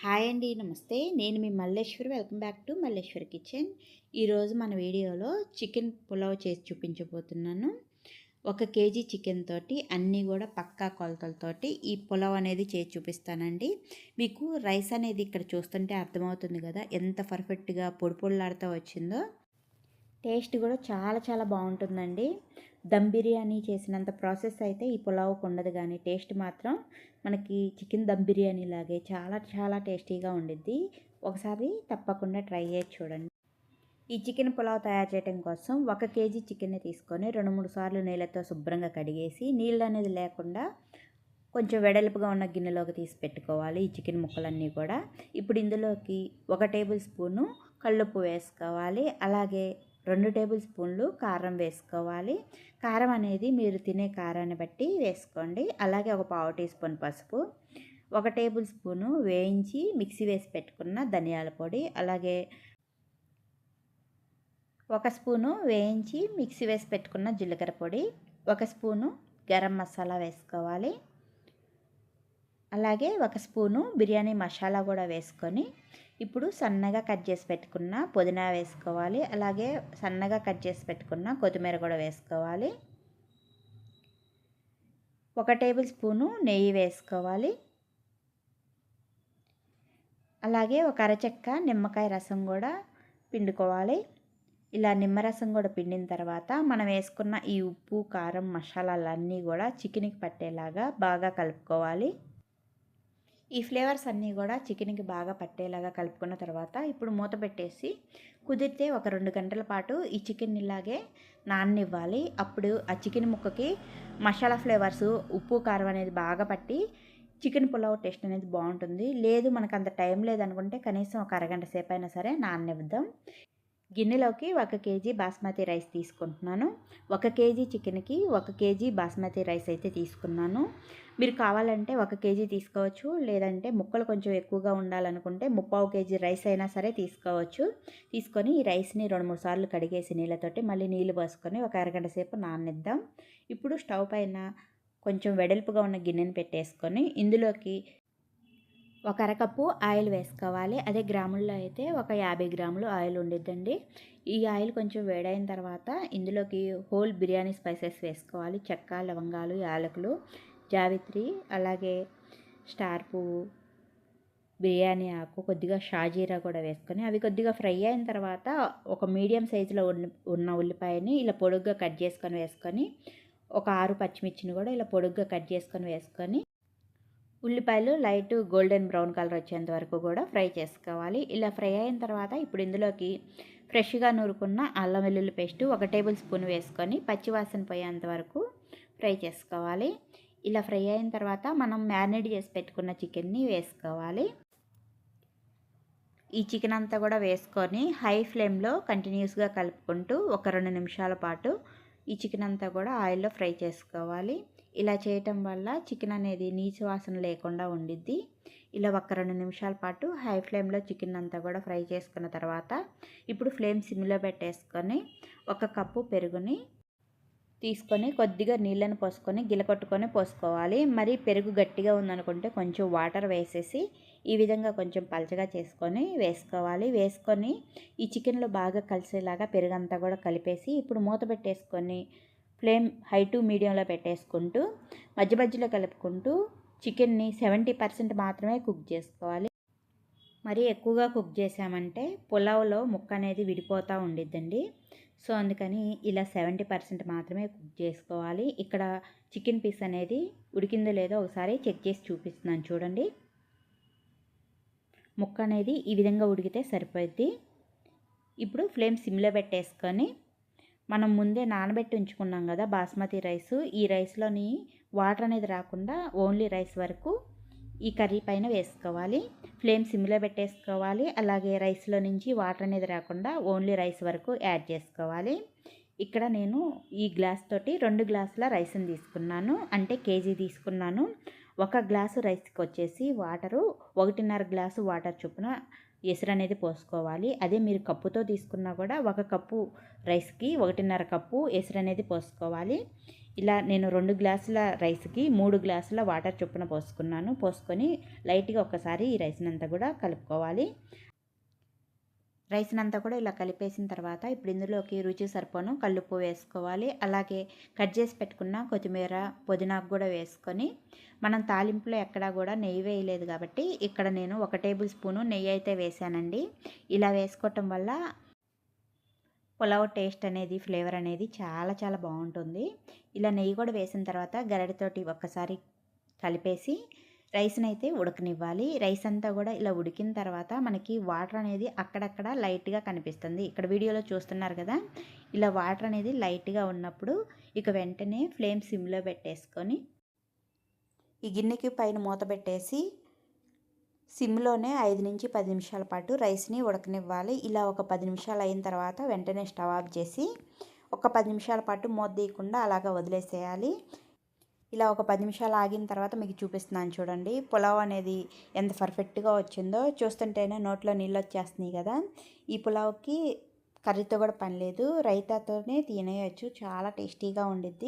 Hi అండి నమస్తే. నేను మీ Malleswari. Welcome back to Malleswari kitchen. ఈరోజు మన వీడియోలో చికెన్ పులావ్ చేసి చూపించబోతున్నాను. ఒక కేజీ చికెన్ తోటి అన్నీ కూడా పక్కా కొలతలతోటి ఈ పులావ్ అనేది చేసి చూపిస్తానండి. మీకు రైస్ అనేది ఇక్కడ చూస్తుంటే అర్థమవుతుంది కదా ఎంత పర్ఫెక్ట్గా పొడి పొడిలాడుతూ వచ్చిందో. టేస్ట్ కూడా చాలా చాలా బాగుంటుందండి. దమ్ బిర్యానీ చేసినంత ప్రాసెస్ అయితే ఈ పులావ్కి ఉండదు కానీ టేస్ట్ మాత్రం మనకి చికెన్ దమ్ బిర్యానీ లాగే చాలా చాలా టేస్టీగా ఉండిద్ది. ఒకసారి తప్పకుండా ట్రై చేసి చూడండి. ఈ చికెన్ పులావ్ తయారు చేయడం కోసం ఒక కేజీ చికెన్ని తీసుకొని రెండు మూడు సార్లు నీళ్ళతో శుభ్రంగా కడిగేసి నీళ్ళు అనేది లేకుండా కొంచెం వెడల్పుగా ఉన్న గిన్నెలోకి తీసి పెట్టుకోవాలి ఈ చికెన్ ముక్కలన్నీ కూడా. ఇప్పుడు ఇందులోకి ఒక టేబుల్ స్పూను కళ్ళుప్పు వేసుకోవాలి. అలాగే రెండు టేబుల్ స్పూన్లు కారం వేసుకోవాలి. కారం అనేది మీరు తినే కారాన్ని బట్టి వేసుకోండి. అలాగే ఒక పావు టీ స్పూన్ పసుపు ఒక టేబుల్ స్పూను వేయించి మిక్సీ వేసి పెట్టుకున్న ధనియాల పొడి అలాగే ఒక స్పూను వేయించి మిక్సీ వేసి పెట్టుకున్న జీలకర్ర పొడి ఒక స్పూను గరం మసాలా వేసుకోవాలి. అలాగే ఒక స్పూను బిర్యానీ మసాలా కూడా వేసుకొని ఇప్పుడు సన్నగా కట్ చేసి పెట్టుకున్న పుదీనా వేసుకోవాలి. అలాగే సన్నగా కట్ చేసి పెట్టుకున్న కొత్తిమీర కూడా వేసుకోవాలి. ఒక టేబుల్ స్పూను నెయ్యి వేసుకోవాలి. అలాగే ఒక అరచెక్క నిమ్మకాయ రసం కూడా పిండుకోవాలి. ఇలా నిమ్మరసం కూడా పిండిన తర్వాత మనం వేసుకున్న ఈ ఉప్పు కారం మసాలాలన్నీ కూడా చికెన్కి పట్టేలాగా బాగా కలుపుకోవాలి. ఈ ఫ్లేవర్స్ అన్నీ కూడా చికెన్కి బాగా పట్టేలాగా కలుపుకున్న తర్వాత ఇప్పుడు మూత పెట్టేసి కుదిరితే ఒక రెండు గంటల పాటు ఈ చికెన్ ఇలాగే నాననివ్వాలి. అప్పుడు ఆ చికెన్ ముక్కకి మసాలా ఫ్లేవర్స్ ఉప్పు కారం అనేది బాగా పట్టి చికెన్ పులావ్ టేస్ట్ అనేది బాగుంటుంది. లేదు మనకు అంత టైం లేదనుకుంటే కనీసం ఒక అరగంట సేపు అయినా సరే నాననివ్వద్దాం. గిన్నెలోకి ఒక కేజీ బాస్మతి రైస్ తీసుకుంటున్నాను. ఒక కేజీ చికెన్కి ఒక కేజీ బాస్మతి రైస్ అయితే తీసుకున్నాను. మీరు కావాలంటే ఒక కేజీ తీసుకోవచ్చు లేదంటే ముక్కలు కొంచెం ఎక్కువగా ఉండాలనుకుంటే ముప్పావు కేజీ రైస్ అయినా సరే తీసుకోవచ్చు. తీసుకొని ఈ రైస్ని రెండు మూడు సార్లు కడిగేసి నీళ్ళతోటి మళ్ళీ నీళ్ళు పోసుకొని ఒక అరగంట సేపు నాననిద్దాం. ఇప్పుడు స్టవ్ పైన కొంచెం వెడల్పుగా ఉన్న గిన్నెని పెట్టేసుకొని ఇందులోకి ఒక అరకప్పు ఆయిల్ వేసుకోవాలి. అదే గ్రాముల్లో అయితే ఒక యాభై గ్రాములు ఆయిల్ ఉండిద్దండి. ఈ ఆయిల్ కొంచెం వేడైన తర్వాత ఇందులోకి హోల్ బిర్యానీ స్పైసెస్ వేసుకోవాలి. చెక్క లవంగాలు యాలకులు జావిత్రి అలాగే స్టార్ పువ్వు బిర్యానీ ఆకు కొద్దిగా షాజీరా కూడా వేసుకొని అవి కొద్దిగా ఫ్రై అయిన తర్వాత ఒక మీడియం సైజులో ఉన్న ఉల్లిపాయని ఇలా పొడుగ్గా కట్ చేసుకొని వేసుకొని ఒక ఆరు పచ్చిమిర్చిని కూడా ఇలా పొడుగ్గా కట్ చేసుకొని వేసుకొని ఉల్లిపాయలు లైట్ గోల్డెన్ బ్రౌన్ కలర్ వచ్చేంత వరకు కూడా ఫ్రై చేసుకోవాలి. ఇలా ఫ్రై అయిన తర్వాత ఇప్పుడు ఇందులోకి ఫ్రెష్గా నూరుకున్న అల్లం వెల్లుల్లి పేస్ట్ ఒక టేబుల్ స్పూన్ వేసుకొని పచ్చివాసన పోయేంత వరకు ఫ్రై చేసుకోవాలి. ఇలా ఫ్రై అయిన తర్వాత మనం మ్యారినేట్ చేసి పెట్టుకున్న చికెన్ని వేసుకోవాలి. ఈ చికెన్ అంతా కూడా వేసుకొని హై ఫ్లేమ్లో కంటిన్యూస్గా కలుపుకుంటూ ఒక రెండు నిమిషాల పాటు ఈ చికెన్ అంతా కూడా ఆయిల్లో ఫ్రై చేసుకోవాలి. ఇలా చేయటం వల్ల చికెన్ అనేది నీచు వాసన లేకుండా ఉండిద్ది. ఇలా ఒక రెండు నిమిషాల పాటు హై ఫ్లేమ్లో చికెన్ అంతా కూడా ఫ్రై చేసుకున్న తర్వాత ఇప్పుడు ఫ్లేమ్ సిమ్లో పెట్టేసుకొని ఒక కప్పు పెరుగుని తీసుకొని కొద్దిగా నీళ్ళని పోసుకొని గిలకొట్టుకొని పోసుకోవాలి. మరి పెరుగు గట్టిగా ఉందనుకుంటే కొంచెం వాటర్ వేసేసి ఈ విధంగా కొంచెం పలచగా చేసుకొని వేసుకోవాలి. వేసుకొని ఈ చికెన్లో బాగా కలిసేలాగా పెరుగు అంతా కూడా కలిపేసి ఇప్పుడు మూత పెట్టేసుకొని ఫ్లేమ్ హై టు మీడియంలో పెట్టేసుకుంటూ మధ్య మధ్యలో కలుపుకుంటూ చికెన్ని సెవెంటీ పర్సెంట్ మాత్రమే కుక్ చేసుకోవాలి. మరి ఎక్కువగా కుక్ చేసామంటే పులావ్లో ముక్క అనేది విడిపోతూ ఉండిద్దండి. సో అందుకని ఇలా సెవెంటీ పర్సెంట్ మాత్రమే కుక్ చేసుకోవాలి. ఇక్కడ చికెన్ పీస్ అనేది ఉడికిందో లేదో ఒకసారి చెక్ చేసి చూపిస్తున్నాను చూడండి. ముక్క అనేది ఈ విధంగా ఉడికితే సరిపోద్ది ఇప్పుడు ఫ్లేమ్ సిమ్లో పెట్టేసుకొని మనం ముందే నానబెట్టి ఉంచుకున్నాం కదా బాస్మతి రైస్. ఈ రైస్లోని వాటర్ అనేది రాకుండా ఓన్లీ రైస్ వరకు ఈ కర్రీ పైన వేసుకోవాలి. ఫ్లేమ్ సిమ్లో పెట్టేసుకోవాలి. అలాగే రైస్లో నుంచి వాటర్ అనేది రాకుండా ఓన్లీ రైస్ వరకు యాడ్ చేసుకోవాలి. ఇక్కడ నేను ఈ గ్లాస్ తోటి రెండు గ్లాసుల రైస్ని తీసుకున్నాను. అంటే కేజీ తీసుకున్నాను. ఒక గ్లాసు రైస్కి వచ్చేసి వాటరు ఒకటిన్నర గ్లాసు వాటర్ చొప్పున ఎసురు అనేది పోసుకోవాలి. అదే మీరు కప్పుతో తీసుకున్నా కూడా ఒక కప్పు రైస్కి ఒకటిన్నర కప్పు ఎసురు అనేది పోసుకోవాలి. ఇలా నేను రెండు గ్లాసుల రైస్కి మూడు గ్లాసుల వాటర్ చొప్పున పోసుకున్నాను. పోసుకొని లైట్గా ఒకసారి ఈ రైస్ని అంతా కూడా కలుపుకోవాలి. రైస్ని అంతా కూడా ఇలా కలిపేసిన తర్వాత ఇప్పుడు ఇందులోకి రుచి సరిపోను. కల్లుప్పు వేసుకోవాలి. అలాగే కట్ చేసి పెట్టుకున్న కొత్తిమీర పుదీనాకు కూడా వేసుకొని మనం తాలింపులో ఎక్కడా కూడా నెయ్యి వేయలేదు కాబట్టి ఇక్కడ నేను ఒక టేబుల్ స్పూను నెయ్యి అయితే వేసానండి. ఇలా వేసుకోవటం వల్ల పులావ్ టేస్ట్ అనేది ఫ్లేవర్ అనేది చాలా చాలా బాగుంటుంది. ఇలా నెయ్యి కూడా వేసిన తర్వాత గరిటతోటి ఒక్కసారి కలిపేసి రైస్ని అయితే ఉడకనివ్వాలి. రైస్ అంతా కూడా ఇలా ఉడికిన తర్వాత మనకి వాటర్ అనేది అక్కడక్కడ లైట్గా కనిపిస్తుంది. ఇక్కడ వీడియోలో చూస్తున్నారు కదా ఇలా వాటర్ అనేది లైట్గా ఉన్నప్పుడు ఇక వెంటనే ఫ్లేమ్ సిమ్లో పెట్టేసుకొని ఈ గిన్నెకి పైన మూత పెట్టేసి సిమ్లోనే ఐదు నుంచి పది నిమిషాల పాటు రైస్ని ఉడకనివ్వాలి. ఇలా ఒక పది నిమిషాలు అయిన తర్వాత వెంటనే స్టవ్ ఆఫ్ చేసి ఒక పది నిమిషాల పాటు మూత తీయకుండా అలాగా వదిలేసేయాలి. ఇలా ఒక పది నిమిషాలు ఆగిన తర్వాత మీకు చూపిస్తున్నాను చూడండి. పులావ్ అనేది ఎంత పర్ఫెక్ట్గా వచ్చిందో. చూస్తుంటేనే నోట్లో నీళ్ళు వచ్చేస్తున్నాయి కదా. ఈ పులావ్కి కర్రీతో కూడా పని లేదు. రైతాతోనే తినేయచ్చు. చాలా టేస్టీగా ఉండిద్ది.